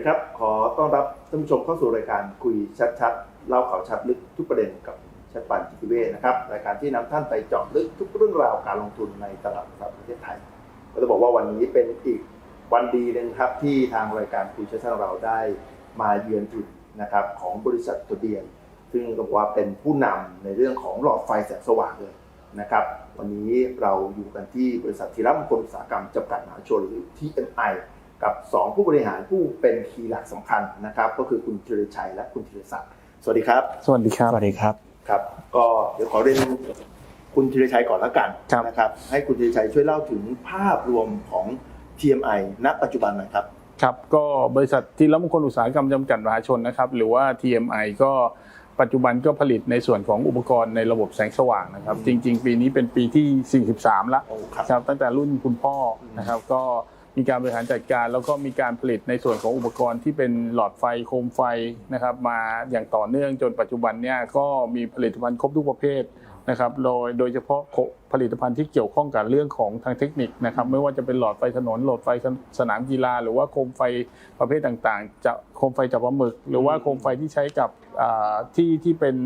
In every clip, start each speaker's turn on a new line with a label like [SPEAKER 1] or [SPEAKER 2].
[SPEAKER 1] ดีครับ ขอต้อนรับท่านผู้ชมเข้าสู่รายการคุยชัดๆเล่าข่าวชัดลึกทุกประเด็นกับชัดปันจิตเวชนะครับรายการที่นำท่านไปเจาะลึกทุกเรื่องราวการลงทุนในตลาดหลักทรัพย์ประเทศไทยก็จะบอกว่าวันนี้เป็นอีกวันดีหนึงครับที่ทางรายการคุยชัดๆเราได้มาเยือนถิ่นนะครับของบริษัทตัวเดียน ซึ่งต้องบอกว่าเป็นผู้นำในเรื่องของหลอดไฟแสงสว่างเลยนะครับ วันนี้เราอยู่กันที่บริษัทธีรมงคลอุตสาหกรรมจำกัดมหาชนหรือ TMI กับ 2 ผู้บริหารผู้เป็นคีย์หลักสำคัญนะครับ ก็คือคุณธีรชัยและคุณธีรศักดิ์สวัสดีครับ
[SPEAKER 2] สวัสดีครับ
[SPEAKER 3] สวัสดีครับ
[SPEAKER 1] ครับ ก็เดี๋ยวขอเรียนคุณธีรชัยก่อนแล้วกัน
[SPEAKER 2] ครับ
[SPEAKER 1] นะครับ ให้คุณธีรชัยช่วยเล่าถึงภาพรวมของ TMI ณ ปัจจุบันหน่อยครับ
[SPEAKER 2] ครับก็บริษัทที่รับมงคลอุตสาหกรรมจำกัดมหาชนนะครับ หรือว่า TMI ก็ปัจจุบันก็ผลิตในส่วนของอุปกรณ์ในระบบแสงสว่างนะครับ จริง ๆ ปีนี้เป็นปีที่ 43 ละ
[SPEAKER 1] โอ้ครับ
[SPEAKER 2] ครับตั้งแต่รุ่นคุณพ่อนะครับก็ มีการบริหารจัดการ แล้วก็มีการผลิตในส่วนของอุปกรณ์ที่เป็นหลอดไฟโคมไฟนะครับ มาอย่างต่อเนื่องจนปัจจุบันเนี่ยก็มีผลิตภัณฑ์ครบทุกประเภทนะครับโดยโดยเฉพาะผลิตภัณฑ์ที่เกี่ยวข้องกับเรื่องของทางเทคนิคนะครับไม่ว่าจะเป็นหลอดไฟถนนหลอดไฟสนามกีฬา หรือว่าโคมไฟประเภทต่างๆจะโคมไฟจับปลาหมึก หรือว่าโคมไฟที่ใช้กับอ่าที่ที่เป็น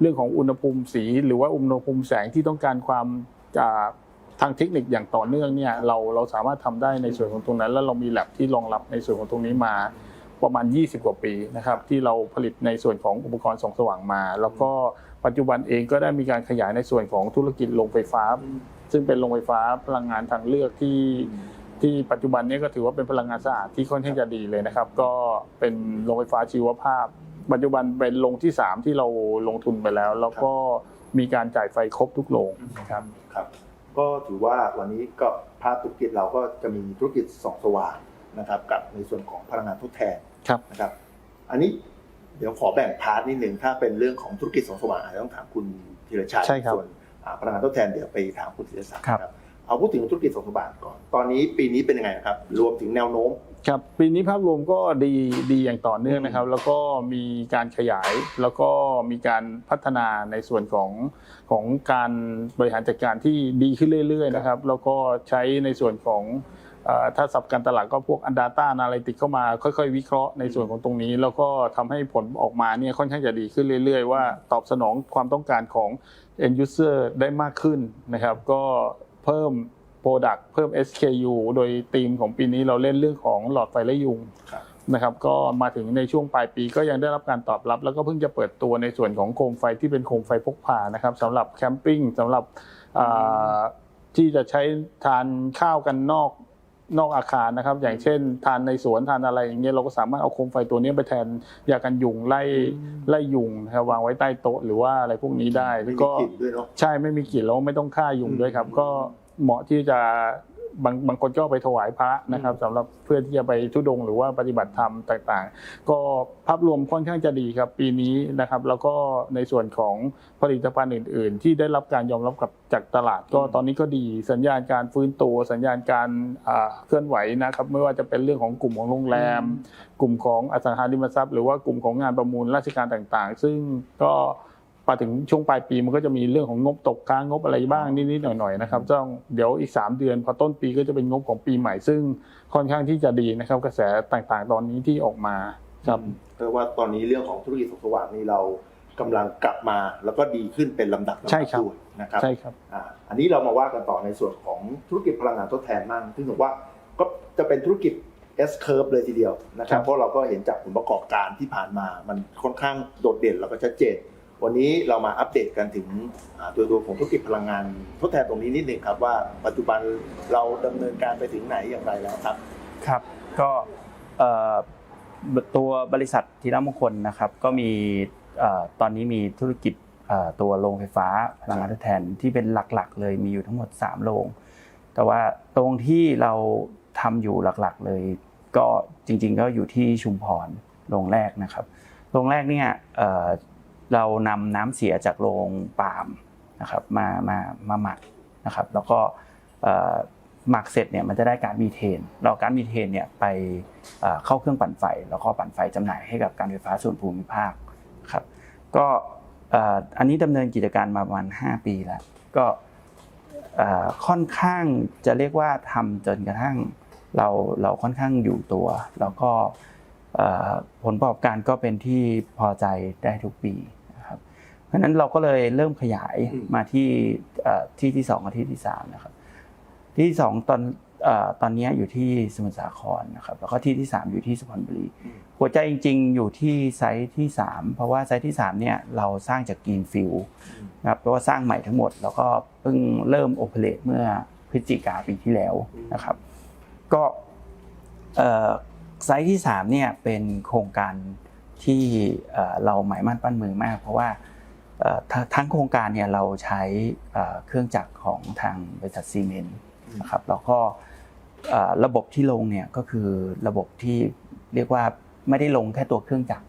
[SPEAKER 2] เรื่องของอุณหภูมิสี หรือว่าอุณหภูมิแสงที่ต้องการความ ทางเทคนิคอย่างต่อเนื่องเนี่ยเราเราสามารถทำได้ในส่วนของตรงนั้น แล้วเรามีแลบที่รองรับในส่วนของตรงนี้มาประมาณ 20 กว่าปีนะครับที่เราผลิตในส่วนของอุปกรณ์ส่องสว่างมา แล้วก็ปัจจุบันเองก็ได้มีการขยายในส่วนของธุรกิจโรงไฟฟ้า ซึ่งเป็นโรงไฟฟ้าพลังงานทางเลือกที่ที่ปัจจุบันนี้ก็ถือว่าเป็นพลังงานสะอาดที่ค่อนข้างจะดีเลยนะครับ ก็เป็นโรงไฟฟ้าชีวภาพ ปัจจุบันเป็นโรงที่สามที่เราลงทุนไปแล้ว แล้วก็มีการจ่ายไฟครบทุกโรงนะครับ
[SPEAKER 1] ครับ ก็ถือว่าวันนี้ก็ภาพธุรกิจเราก็จะมีธุรกิจส่องสว่างนะครับ กับในส่วนของพลังงานทดแทน
[SPEAKER 2] ครับ
[SPEAKER 1] นะครับ อันนี้เดี๋ยวขอแบ่งพาร์ทนิดหนึ่งถ้าเป็นเรื่องของธุรกิจส่องสว่างอาจจะต้องถามคุณธีรชัย
[SPEAKER 2] ใช่ครับ
[SPEAKER 1] ส่วนอ่าพลังงานทดแทนเดี๋ยวไปถามคุณธีรศักดิ์
[SPEAKER 3] ครับ
[SPEAKER 1] เอาพูดถึงธุรกิจส่องสว่างก่อนตอนนี้ปีนี้เป็นยังไงครับ รวมถึงแนวโน้ม
[SPEAKER 2] ครับปีนี้ภาพรวมก็ดีดีอย่างต่อเนื่องนะครับ แล้วก็มีการขยายแล้วก็มีการพัฒนาในส่วนของของการบริหารจัดการที่ดีขึ้นเรื่อยๆนะครับ แล้วก็ใช้ในส่วนของเอ่อถ้าสับการตลาดก็พวก Data Analytics เข้ามาค่อยๆ วิเคราะห์ในส่วนของตรงนี้ แล้วก็ทำให้ผลออกมาเนี่ยค่อนข้างจะดีขึ้นเรื่อยๆ ว่าตอบสนองความต้องการของ end user ได้มากขึ้นนะครับ ก็เพิ่ม Product เพิ่ม SKU โดยธีมของปีนี้เราเล่นเรื่องของหลอดไฟและยุง
[SPEAKER 1] ครับ
[SPEAKER 2] นะครับก็มาถึงในช่วงปลายปีก็ยังได้รับการตอบรับ แล้วก็เพิ่งจะเปิดตัวในส่วนของโคมไฟที่เป็นโคมไฟพกพานะครับสำหรับแคมปิ้งสำหรับอ่าที่จะใช้ทานข้าวกันนอกนอกอาคารนะครับ อย่างเช่น ทานในสวนทานอะไรอย่างเงี้ยเราก็สามารถเอาโคมไฟตัวนี้ไปแทนยากันยุงไล่ไล่ยุงนะครับวางไว้ใต้โต๊ะหรือว่าอะไรพวกนี้ได้
[SPEAKER 1] ไม่
[SPEAKER 2] แล้ว
[SPEAKER 1] มี
[SPEAKER 2] ก็
[SPEAKER 1] กลิ่นด้วยเนาะ
[SPEAKER 2] ใช่ไม่มีกลิ่นแล้วไม่ต้องฆ่ายุงด้วยครับ ก็ เหมาะที่จะบางบางคนก็เอาไปถวายพระนะครับสำหรับเพื่อที่จะไปทุดงค์หรือว่าปฏิบัติธรรมต่างๆ ก็ภาพรวมค่อนข้างจะดีครับปีนี้นะครับ แล้วก็ในส่วนของผลิตภัณฑ์อื่น ๆ ที่ได้รับการยอมรับกับจากตลาด ก็ตอนนี้ก็ดีสัญญาณการฟื้นตัวสัญญาณการอ่าเคลื่อนไหวนะครับ ไม่ว่าจะเป็นเรื่องของกลุ่มของโรงแรม กลุ่มของอสังหาริมทรัพย์ หรือว่ากลุ่มของงานประมูลราชการต่างๆ ซึ่งก็ มาถึงช่วงปลายปีมันก็จะมีเรื่องของงบตกค้างงบอะไรบ้างนิดๆหน่อยๆนะครับต้องเดี๋ยวอีก 3 เดือนพอต้นปีก็จะเป็นงบของปีใหม่ซึ่งค่อนข้างที่จะดีนะครับ กระแสต่างๆ ตอนนี้ที่ออกมาครับ
[SPEAKER 1] เพราะว่าตอนนี้เรื่องของธุรกิจส่องสว่างนี่เรากำลังกลับมาแล้วก็ดีขึ้นเป็นลำดับลำดั
[SPEAKER 2] ใช่ครับ
[SPEAKER 1] ด้วยนะครับ
[SPEAKER 2] ใช่ครับ
[SPEAKER 1] อ่าอันนี้เรามาว่ากันต่อในส่วนของธุรกิจพลังงานทดแทนบ้างซึ่งผมว่าก็จะเป็นธุรกิจ S curve เลยทีเดียวนะครั
[SPEAKER 2] ครับบ
[SPEAKER 1] เพราะเราก็เห็นจากผลประกอบการที่ผ่านมา มันค่อนข้างโดดเด่นแล้วก็ชัดเจน วันนี้เรามาอัปเดตกันถึงตัวตัวของธุรกิจพลังงาน ทดแทนตรงนี้นิดหนึ่งครับว่าปัจจุบันเราดำเนินการไปถึงไหนอย่างไรแล้วครับ
[SPEAKER 3] ครับก็ตัวบริษัทธีรมงคลนะครับก็มีตอนนี้มีธุรกิจตัวโรงไฟฟ้าพลังงานทดแทนที่เป็นหลักๆ เลยมีอยู่ทั้งหมด 3 โรง แต่ว่าตรงที่เราทำอยู่หลักๆ เลย ก็จริงๆก็อยู่ที่ชุมพรโรงแรกนะครับโรงแรกเนี่ย เรานำน้ำเสียจากโรงปาล์มนะครับมามามาหมักนะครับ แล้วก็หมักเสร็จเนี่ยมันจะได้กาซมีเทนเรากาซมีเทนเนี่ยไปเข้าเครื่องปั่นไฟ แล้วก็ปั่นไฟจำหน่ายให้กับการไฟฟ้าส่วนภูมิภาคครับก็อันนี้ดำเนินกิจการมาประมาณ 5 ปีแล้ว ก็ค่อนข้างจะเรียกว่าทำจนกระทั่งเราเราค่อนข้างอยู่ตัว แล้วก็ผลประกอบการก็เป็นที่พอใจได้ทุกปี เพราะฉะนั้นเราก็เลยเริ่มขยาย
[SPEAKER 1] อืม
[SPEAKER 3] มาที่เอ่อที่ที่สองกับที่ที่สามนะครับ ที่ที่สองตอนเอ่อตอนนี้อยู่ที่สมุทรสาครนะครับ แล้วก็ที่ที่สามอยู่ที่สุพรรณบุรีหัวใจจริง ๆ อยู่ที่ไซต์ที่3เพราะว่าไซต์ที่3เนี่ยเราสร้างจากกรีนฟิลนะครับแปลว่าสร้างใหม่ทั้งหมด แล้วก็เพิ่งเริ่มโอเปเรตเมื่อพฤศจิกาปีที่แล้วนะครับ ก็เอ่อไซต์ที่3เนี่ยเป็นโครงการที่เอ่อเราหมายมั่นปั้นมือมาก เพราะว่าเอ่อ ทั้งทั้งโครงการเนี่ยเราใช้เอ่อเครื่องจักรของทางบริษัทซีเมนต์นะครับแล้วก็เอ่อระบบที่ลงเนี่ยก็คือระบบที่เรียกว่าไม่ได้ลงแค่ตัวเครื่องจักร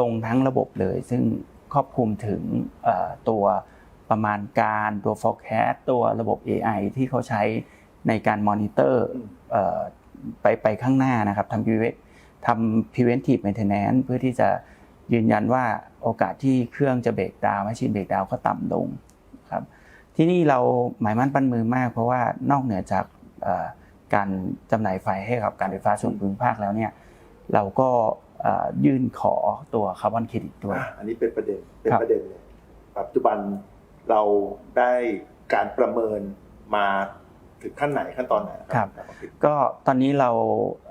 [SPEAKER 3] ลงทั้งระบบเลย ซึ่งครอบคลุมถึงเอ่อตัวประมาณการตัว forecast ตัวระบบ AI ที่เขาใช้ในการมอนิเตอร์
[SPEAKER 1] อืม
[SPEAKER 3] เอ่อไปไปข้างหน้านะครับทำ prevent ทำ preventive maintenance เพื่อที่จะ ยืนยันว่าโอกาสที่เครื่องจะเบรกดาวน์แมชชีนเบรกดาวน์ก็ต่ำลงครับที่นี่เราหมายมั่นปั้นมือมาก เพราะว่านอกเหนือจากเอ่อการจำหน่ายไฟให้กับการไฟฟ้าส่วนภูมิภาคแล้วเนี่ยเราก็เอ่อยื่นขอตัวคาร์บอนเครดิตด้วย
[SPEAKER 1] อะอันนี้เป็นประเด็นเป็น
[SPEAKER 3] ครับ
[SPEAKER 1] ประเด็นเลยปัจจุบันเราได้การประเมินมาถึงขั้นไหนขั้นตอนไหนนะครับ
[SPEAKER 3] ก็ตอนนี้เรา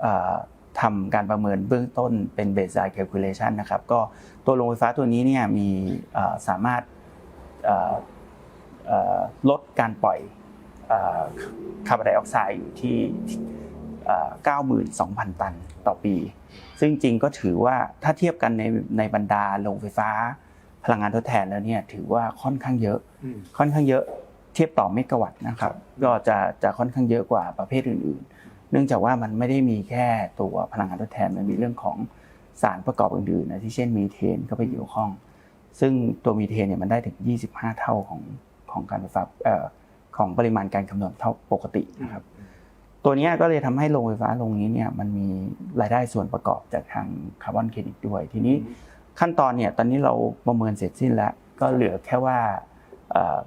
[SPEAKER 3] เอ่อ ทำการประเมินเบื้องต้นเป็น baseline calculation นะครับ ก็ตัวโรงไฟฟ้าตัวนี้เนี่ยมีเอ่อสามารถเอ่อเอ่อลดการปล่อยคาร์บอนไดออกไซด์อยู่ที่เอ่อ92,000 ตันต่อปี ซึ่งจริงก็ถือว่าถ้าเทียบกันในในบรรดาโรงไฟฟ้าพลังงานทดแทนแล้วเนี่ยถือว่าค่อนข้างเยอะ
[SPEAKER 1] อืม
[SPEAKER 3] ค่อนข้างเยอะเทียบต่อเมกะวัตต์นะครับ ก็จะจะค่อนข้างเยอะกว่าประเภทอื่นๆ เนื่องจากว่ามันไม่ได้มีแค่ตัวพลังงานทดแทนมันมีเรื่องของสารประกอบอื่นๆนะที่เช่นมีเทนก็ไปเกี่ยวข้อง ซึ่งตัวมีเทนเนี่ยมันได้ถึง 25 เท่าของของการไฟฟ้าเอ่อของปริมาณการคำนวณเท่าปกตินะครับ ตัวเนี้ยก็เลยทำให้โรงไฟฟ้าโรงนี้เนี่ยมันมีรายได้ส่วนประกอบจากทางคาร์บอนเครดิตด้วย ทีนี้ขั้นตอนเนี่ยตอนนี้เราประเมินเสร็จสิ้นแล้ว ก็เหลือแค่ว่าเอ่อ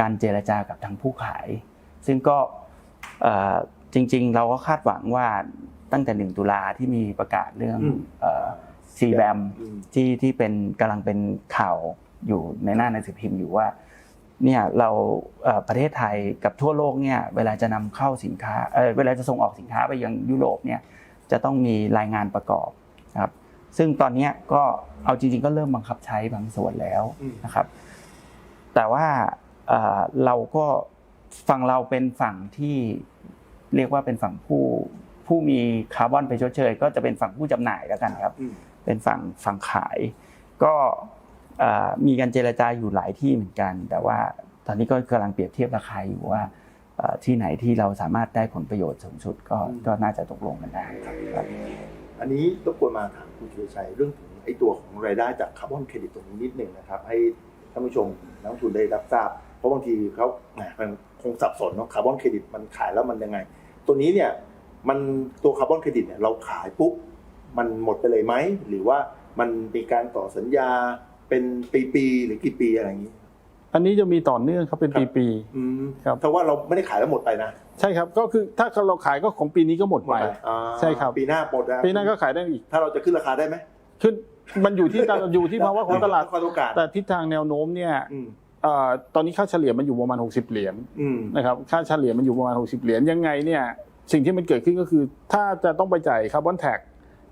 [SPEAKER 3] การเจรจากับทางผู้ขาย ซึ่งก็เอ่อ จริง ๆ เราก็คาดหวังว่าตั้งแต่1ตุลาที่มีประกาศเรื่อง
[SPEAKER 1] อืม
[SPEAKER 3] ซีแบม
[SPEAKER 1] อืม
[SPEAKER 3] ที่ที่เป็นกำลังเป็นข่าวอยู่ในหน้าหนังสือพิมพ์อยู่ว่าเนี่ยเราเอ่อประเทศไทยกับทั่วโลกเนี่ยเวลาจะนำเข้าสินค้าเออเวลาจะส่งออกสินค้าไปยังยุโรปเนี่ยจะต้องมีรายงานประกอบนะครับซึ่งตอนเนี้ยก็เอาจริงๆก็เริ่มบังคับใช้บางส่วนแล้ว
[SPEAKER 1] อืม
[SPEAKER 3] นะครับ แต่ว่าเอ่อเราก็ฝั่งเราเป็นฝั่งที่ เรียกว่าเป็นฝั่งผู้ผู้มีคาร์บอนไปชดเชย ก็จะเป็นฝั่งผู้จำหน่ายแล้วกันครับ
[SPEAKER 1] อืม
[SPEAKER 3] เป็นฝั่งฝั่งขาย ก็เอ่อมีการเจรจาอยู่หลายที่เหมือนกัน แต่ว่าตอนนี้ก็กำลังเปรียบเทียบราคาอยู่ว่าเอ่อที่ไหนที่เราสามารถได้ผลประโยชน์สูงสุดก็
[SPEAKER 1] อืม
[SPEAKER 3] ก็น่าจะตกลงกันได้ครับ
[SPEAKER 1] อันนี้รบกวนมาถามคุณชูชัยเรื่องถึงไอ้ตัวของรายได้จากคาร์บอนเครดิตตรงนี้นิดหนึ่งนะครับ ให้ท่านผู้ชมนักลงทุนได้รับทราบ เพราะบางทีเขาแหมมันคงสับสนเนาะคาร์บอนเครดิตมันขายแล้วมันยังไง ตัวนี้เนี่ยมันตัวคาร์บอนเครดิตเนี่ยเราขายปุ๊บมันหมดไปเลยไหม หรือว่ามันมีการต่อสัญญาเป็นปีๆหรือกี่ปีอะไรอย่างนี้
[SPEAKER 2] อันนี้จะมีต่อเนื่องครับเป็น
[SPEAKER 1] ครับ
[SPEAKER 2] ปี
[SPEAKER 1] อืม
[SPEAKER 2] ครับ
[SPEAKER 1] ถ้าว่าเราไม่ได้ขายแล้วหมดไปนะ
[SPEAKER 2] ๆใช่ครับก็คือถ้าเราขายก็ของปีนี้ก็หมดไป
[SPEAKER 1] อ่า
[SPEAKER 2] ใช่ครับ
[SPEAKER 1] ปีหน้าหมดนะ
[SPEAKER 2] ปีหน้าก็ขายได้อีก
[SPEAKER 1] ถ้าเราจะขึ้นราคาได้ไหม
[SPEAKER 2] ขึ้นมันอยู่ที่ตลาดอยู่ที่ภาวะของตลาด
[SPEAKER 1] ความต้องการ
[SPEAKER 2] แต่ทิศทางแนวโน้มเนี่ย
[SPEAKER 1] อืม
[SPEAKER 2] เอ่อ ตอนนี้ค่าเฉลี่ยมันอยู่ประมาณ 60 เหรียญ
[SPEAKER 1] อืม
[SPEAKER 2] นะครับค่าเฉลี่ยมันอยู่ประมาณ 60 เหรียญยังไงเนี่ยสิ่งที่มันเกิดขึ้นก็คือ ถ้าจะต้องไปจ่ายคาร์บอนแท็ก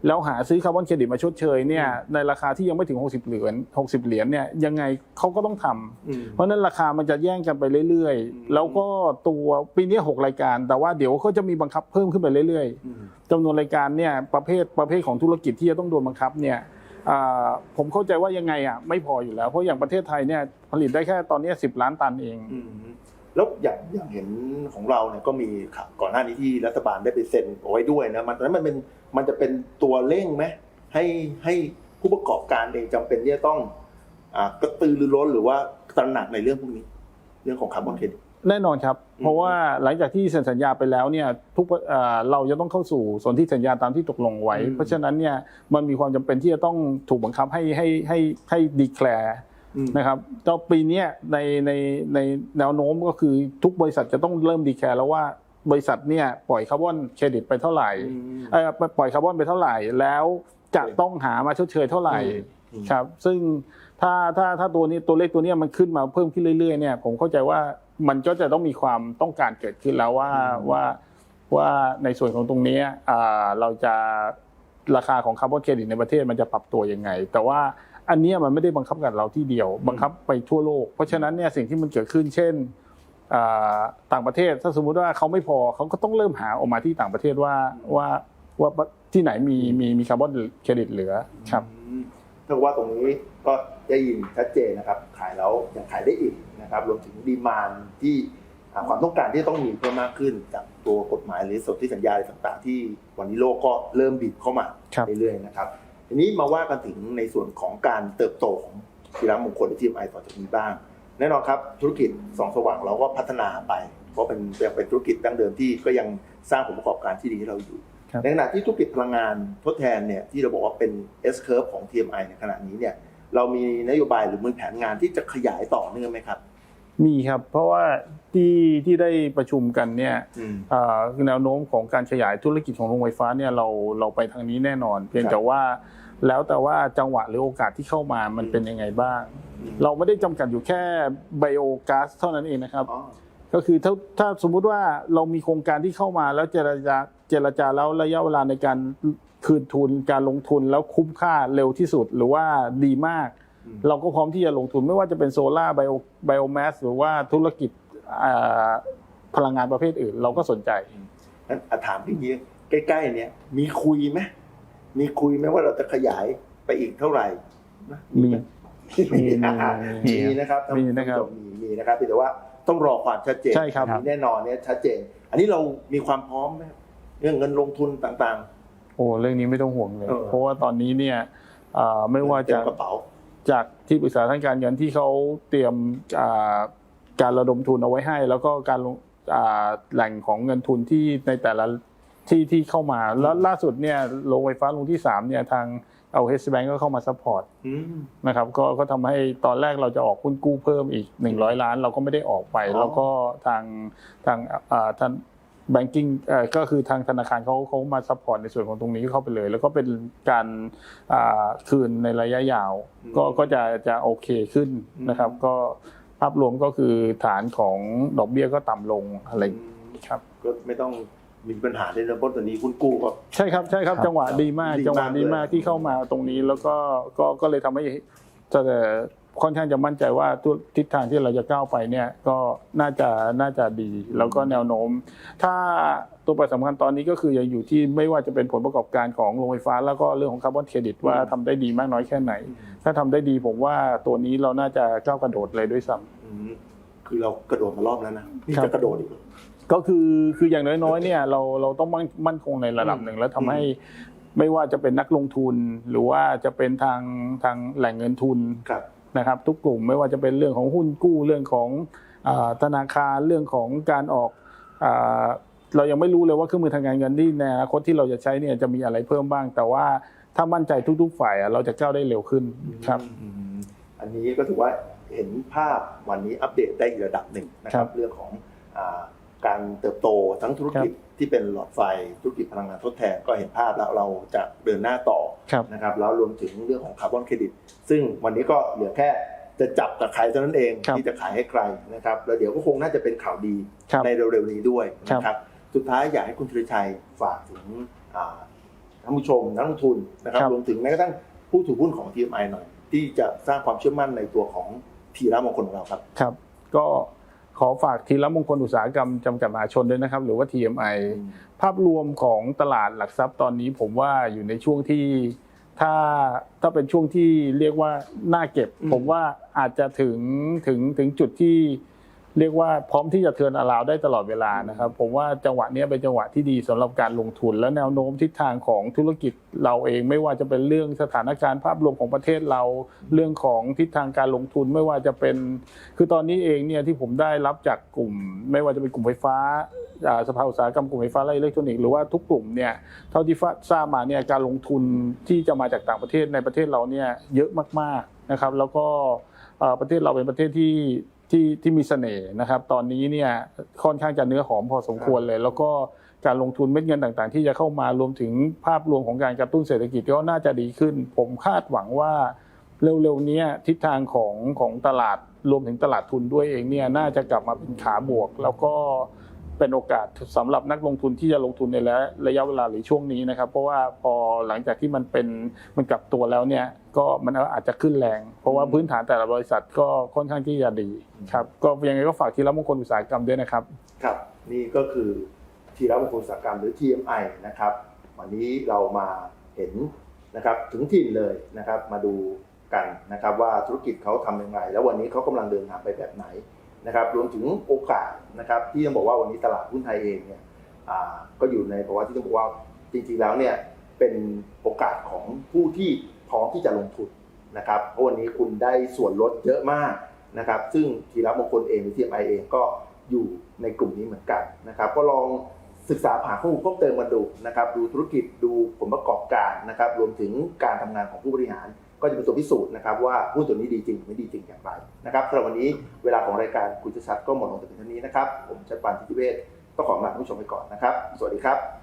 [SPEAKER 2] แล้วหาซื้อคาร์บอนเครดิตมาชดเชยเนี่ยในราคาที่ยังไม่ถึง 60 เหรียญ 60 เหรียญเนี่ยยังไงเขาก็ต้องทำ
[SPEAKER 1] อืม
[SPEAKER 2] เพราะฉะนั้นราคามันจะแย่งกันไปเรื่อย
[SPEAKER 1] อืม
[SPEAKER 2] ๆแล้วก็ตัวปีนี้ 6 รายการ แต่ว่าเดี๋ยวเขาจะมีบังคับเพิ่มขึ้นไปเรื่อย
[SPEAKER 1] อืม
[SPEAKER 2] ๆจำนวนรายการเนี่ยประเภทประเภทของธุรกิจที่จะต้องโดนบังคับเนี่ยอ่า ผมเข้าใจว่ายังไงอะไม่พออยู่แล้ว เพราะอย่างประเทศไทยเนี่ยผลิตได้แค่ตอนนี้10ล้านตันเอง
[SPEAKER 1] อืมแล้วอย่างอย่างเห็นของเราเนี่ยก็มีข่าวก่อนหน้านี้ที่รัฐบาลได้ไปเซ็นเอาไว้ด้วยนะมันตอนนั้นมันเป็นมันจะเป็นตัวเร่งไหมให้ให้ผู้ประกอบการเองจำเป็นที่จะต้องอ่ากระตือรือร้นหรือว่าตระหนักในเรื่องพวกนี้ เรื่องของคาร์บอนเครดิต
[SPEAKER 2] แน่นอนครับ
[SPEAKER 1] อืม
[SPEAKER 2] เพราะว่าหลังจากที่เซ็นสัญญาไปแล้วเนี่ยทุกเอ่อเราจะต้องเข้าสู่ส่วนที่สัญญาตามที่ตกลงไว้
[SPEAKER 1] อืม
[SPEAKER 2] เพราะฉะนั้นเนี่ยมันมีความจำเป็นที่จะต้องถูกบังคับให้ให้ให้ให้ดีแคลร์
[SPEAKER 1] อืม
[SPEAKER 2] นะครับต่อปีเนี้ยในในในแนวโน้มก็คือทุกบริษัทจะต้องเริ่มดีแคร์แล้วว่าบริษัทเนี่ยปล่อยคาร์บอนเครดิตไปเท่าไหร่
[SPEAKER 1] อืม
[SPEAKER 2] เอ่อปล่อยคาร์บอนไปเท่าไหร่แล้วจะต้องหามาชดเชยเท่าไหร่
[SPEAKER 1] อืม
[SPEAKER 2] ครับ ซึ่งถ้าถ้าถ้าตัวนี้ตัวเลขตัวเนี้ยมันขึ้นมาเพิ่มขึ้นเรื่อยๆเนี่ยผมเข้าใจว่า มันก็จะต้องมีความต้องการเกิดขึ้นแล้วว่าว่าว่าในส่วนของตรงเนี้ยอ่าเราจะราคาของคาร์บอนเครดิตในประเทศมันจะปรับตัวยังไง แต่ว่าอันเนี้ยมันไม่ได้บังคับกับเราที่เดียว บังคับไปทั่วโลก เพราะฉะนั้นเนี่ยสิ่งที่มันเกิดขึ้น เช่นอ่าต่างประเทศถ้าสมมุติว่าเขาไม่พอเขาก็ต้องเริ่มหาออกมาที่ต่างประเทศว่าว่าว่าที่ไหนมีมีมีคาร์บอนเครดิตเหลือครับ
[SPEAKER 1] อืมถ้าว่าตรงนี้ก็ได้ยินชัดเจนนะครับ ขายแล้วยังขายได้อีกนะครับรวมถึงดีมานที่อ่าความต้องการที่ต้องมีเพิ่มมากขึ้นจากตัวกฎหมายหรือสนธิสัญญาอะไรต่างๆ ที่วันนี้โลกก็เริ่มบีบเข้ามา
[SPEAKER 2] ครับ
[SPEAKER 1] เรื่อยๆนะครับทีนี้มาว่ากันถึงในส่วนของการเติบโตของกีฬามงคลทีมไอต่อจากนี้บ้าง แน่นอนครับธุรกิจสองสว่างเราก็พัฒนาไป เพราะเป็นยังเป็นธุรกิจดั้งเดิมที่ก็ยังสร้างผลประกอบการที่ดีให้เราอยู่
[SPEAKER 2] ครับ
[SPEAKER 1] ในขณะที่ธุรกิจพลังงานทดแทนเนี่ยที่เราบอกว่าเป็น S curve ของ TMI ในขณะนี้เนี่ยเรามีนโยบายหรือมีแผนงานที่จะขยายต่อเนื่องไหมครับ
[SPEAKER 2] มีครับเพราะว่าที่ที่ได้ประชุมกันเนี่ย
[SPEAKER 1] อืม
[SPEAKER 2] อ่าแนวโน้มของการขยายธุรกิจของโรงไฟฟ้าเนี่ยเราเราไปทางนี้แน่นอน เพียง
[SPEAKER 1] ครับ
[SPEAKER 2] แต่ว่าแล้วแต่ว่าจังหวะหรือโอกาสที่เข้ามามัน
[SPEAKER 1] อืม
[SPEAKER 2] เป็นยังไงบ้าง
[SPEAKER 1] อืม
[SPEAKER 2] เราไม่ได้จำกัดอยู่แค่ไบโอก๊าซเท่านั้นเองนะครับ
[SPEAKER 1] อ๋อ
[SPEAKER 2] ก็คือถ้าถ้าสมมุติว่าเรามีโครงการที่เข้ามาแล้วเจรจา เจรจาแล้วระยะเวลาในการคืนทุนการลงทุนแล้วคุ้มค่าเร็วที่สุดหรือว่าดีมาก
[SPEAKER 1] อืม
[SPEAKER 2] เราก็พร้อมที่จะลงทุนไม่ว่าจะเป็นโซลาร์ไบโอไบโอแมสหรือว่าธุรกิจอ่าพลังงานประเภทอื่น เราก็สนใจ
[SPEAKER 1] งั้นอะถามพี่นี้ใกล้ๆเนี่ยมีคุยไหมมีคุยไหมว่าเราจะขยายไปอีกเท่าไหร่นะ
[SPEAKER 2] มี
[SPEAKER 1] ไห
[SPEAKER 2] มี
[SPEAKER 1] มีนะครับท่า
[SPEAKER 2] มีนะครับ
[SPEAKER 1] ท่าผู้ชมีมีนะครับเพียงแต่ว่าต้องรอความชัดเจน
[SPEAKER 2] ใช่ครับ
[SPEAKER 1] มีแน่นอนเนี่ยชัดเจน อันนี้เรามีความพร้อมไหม เรื่องเงินลงทุนต่าง
[SPEAKER 2] โอ้เรื่องนี้ไม่ต้องห่วงเลย
[SPEAKER 1] เออ
[SPEAKER 2] เพราะว่าตอนนี้เนี่ยอ่า
[SPEAKER 1] ๆ
[SPEAKER 2] ไม่ว่าจะ
[SPEAKER 1] เต็กระเป๋า
[SPEAKER 2] จากที่ปรึกษาทางการเงินที่เขาเตรียมอ่าการระดมทุนเอาไว้ให้ แล้วก็การลงอ่าแหล่งของเงินทุนที่ในแต่ละที่ที่เข้ามาแล้วล่าสุดเนี่ยโรงไฟฟ้าลงที่สามเนี่ยทางเอาเฮสแบงก็เข้ามาซัพพอร์ต
[SPEAKER 1] อืม
[SPEAKER 2] นะครับก็ก็ทำให้ตอนแรกเราจะออกหุ้นกู้เพิ่มอีก 100 ล้าน เราก็ไม่ได้ออกไป
[SPEAKER 1] อ๋อ
[SPEAKER 2] แล้วก็ทางทางอ่าทาง แบงกิ้งก็คือทางธนาคารเขาเขามาซัพพอร์ตในส่วนของตรงนี้เข้าไปเลย แล้วก็เป็นการอ่าคืนในระยะยาว ก็ก็จะจะโอเคขึ้นนะครับ ก็ภาพรวมก็คือฐานของดอกเบี้ยก็ต่ำลงอะไรครับ
[SPEAKER 1] ก็ไม่ต้องมีปัญหาในเรื่องต้นตัวนี้คุณกู้ก็
[SPEAKER 2] ใช่ครับใช่ครับ
[SPEAKER 3] ครับ
[SPEAKER 2] จังหวะดีมาก
[SPEAKER 1] ดีมาก
[SPEAKER 2] จังหวะดีมาก
[SPEAKER 1] เลย
[SPEAKER 2] ที่เข้ามาตรงนี้แล้วก็ก็ก็เลยทำให้จะ ค่อนข้างจะมั่นใจว่าทุกทิศทางที่เราจะก้าวไปเนี่ยก็น่าจะน่าจะดี แล้วก็แนวโน้ม ถ้าตัวปัจจัยสำคัญตอนนี้ก็คือยังอยู่ที่ไม่ว่าจะเป็นผลประกอบการของโรงไฟฟ้า แล้วก็เรื่องของคาร์บอนเครดิตว่าทำได้ดีมากน้อยแค่ไหน ถ้าทำได้ดีผมว่าตัวนี้เราน่าจะก้าวกระโดดเลยด้วยซ้ำ
[SPEAKER 1] อืมคือเรากระโดดมารอบแล้วนะนี่
[SPEAKER 2] ครับ
[SPEAKER 1] จะกระโดดอีกเหรอ
[SPEAKER 2] ก็คือคืออย่างน้อยๆเนี่ยเราเราต้องมั่นมั่นคงในระดับหนึ่งแล้วทำให้ไม่ว่าจะเป็นนักลงทุนหรือว่าจะเป็นทางทางแหล่งเงินทุน
[SPEAKER 1] ครับ
[SPEAKER 2] นะครับ ทุกกลุ่มไม่ว่าจะเป็นเรื่องของหุ้นกู้เรื่องของอาธนาคารเรื่องของการออกอาเรายังไม่รู้เลยว่าเครื่องมือทางการเงินที่ในอนาคตที่เราจะใช้เนี่ยจะมีอะไรเพิ่มบ้าง แต่ว่าถ้ามั่นใจทุก ๆ ฝ่ายอะเราจะก้าวได้เร็วขึ้นครับ
[SPEAKER 1] อืมอันนี้ก็ถือว่าเห็นภาพวันนี้อัปเดตได้อีกระดับหนึ่งนะค
[SPEAKER 2] ครั
[SPEAKER 1] รับบเรื่องของอาการเติบโตทั้งธุรกิจ ที่เป็นหลอดไฟธุรกิจพลังงานทดแทนก็เห็นภาพแล้วเราจะเดินหน้าต่อ
[SPEAKER 2] ครับ
[SPEAKER 1] นะครับแล้วรวมถึงเรื่องของคาร์บอนเครดิต ซึ่งวันนี้ก็เหลือแค่จะจับกับใครเท่านั้นเอง
[SPEAKER 2] ครับ
[SPEAKER 1] ที่จะขายให้ใครนะครับแล้วเดี๋ยวก็คงน่าจะเป็นข่าวดี
[SPEAKER 2] ครับ
[SPEAKER 1] ในเร็วๆนี้ด้วย
[SPEAKER 2] ครับ
[SPEAKER 1] นะครับสุดท้ายอยากให้คุณธีรชัยฝากถึงอ่าท่านผู้ชมนักลงทุนนะครับรวมถึงแม้กระทั่งผู้ถือหุ้นของ TMI หน่อย ที่จะสร้างความเชื่อมั่นในตัวของทีระมงคลของเราครับ
[SPEAKER 2] ครับ ก็ ขอฝากทีละมงคลอุตสาหกรรมจำกัดมหาชนด้วยนะครับ หรือว่า TMI ภาพรวมของตลาดหลักทรัพย์ตอนนี้ผมว่าอยู่ในช่วงที่ถ้าถ้าเป็นช่วงที่เรียกว่าน่าเก็บ ผมว่าอาจจะถึงถึงถึงจุดที่ เรียกว่าพร้อมที่จะเทินอราวได้ตลอดเวลานะครับ ผมว่าจังหวะนี้เป็นจังหวะที่ดีสำหรับการลงทุน และแนวโน้มทิศทางของธุรกิจเราเองไม่ว่าจะเป็นเรื่องสถานการณ์ภาพรวมของประเทศเรา เรื่องของทิศทางการลงทุนไม่ว่าจะเป็น คือตอนนี้เองเนี่ยที่ผมได้รับจากกลุ่ม ไม่ว่าจะเป็นกลุ่มไฟฟ้าอ่าสภาอุตสาหกรรมกลุ่มไฟฟ้าและอิเล็กทรอนิกส์หรือว่าทุกกลุ่มเนี่ยเท่าที่ทราบมาเนี่ยการลงทุนที่จะมาจากต่างประเทศในประเทศเราเนี่ยเยอะมากๆนะครับ แล้วก็อ่อประเทศเราเป็นประเทศที่ ที่ที่มีเสน่ห์นะครับ ตอนนี้เนี่ยค่อนข้างจะเนื้อหอมพอสมควรเลย แล้วก็การลงทุนเม็ดเงินต่างๆ ที่จะเข้ามารวมถึงภาพรวมของการกระตุ้นเศรษฐกิจก็น่าจะดีขึ้น ผมคาดหวังว่าเร็วๆเนี้ยทิศทางของของตลาดรวมถึงตลาดทุนด้วยเองเนี่ยน่าจะกลับมาเป็นขาบวก แล้วก็ เป็นโอกาสสำหรับนักลงทุนที่จะลงทุนในระระยะเวลาหรือช่วงนี้นะครับ เพราะว่าพอหลังจากที่มันเป็นมันกลับตัวแล้วเนี่ยก็มันอาจจะขึ้นแรง เพราะว่าพื้นฐานแต่ละบริษัทก็ค่อนข้างที่จะดีครับก็ยังไงก็ฝากทีละมงคลอุตสาหกรรมด้วยนะครับ
[SPEAKER 1] ครับ นี่ก็คือทีรมงคลอุตสาหกรรมหรือ TMI นะครับวันนี้เรามาเห็นนะครับถึงถิ่นเลยนะครับมาดูกันนะครับว่าธุรกิจเขาทำอย่างไรแล้ววันนี้เขากำลังเดินทางไปแบบไหน นะครับรวมถึงโอกาสนะครับที่ต้องบอกว่าวันนี้ตลาดหุ้นไทยเองเนี่ยก็อยู่ในภาวะที่ต้องบอกว่าจริงๆแล้วเนี่ยเป็นโอกาสของผู้ที่พร้อมที่จะลงทุนนะครับเพราะวันนี้คุณได้ส่วนลดเยอะมากนะครับซึ่งทีรมงคลเองหรือ TMI เองก็อยู่ในกลุ่มนี้เหมือนกันนะครับก็ลองศึกษาหาข้อมูลเพิ่มเติมมาดูนะครับดูธุรกิจดูผลประกอบการนะครับรวมถึงการทำงานของผู้บริหาร ก็จะเป็นตัวพิสูจน์นะครับว่าหุ้นตัวนี้ดีจริงหรือไม่ดีจริงอย่างไรนะครับสำหรับวันนี้เวลาของรายการคุยชัดก็หมดลงแต่เพียงเท่านี้นะครับผมชัดปานทิติเวศต้องขอลาท่านผู้ชมไปก่อนนะครับ สวัสดีครับ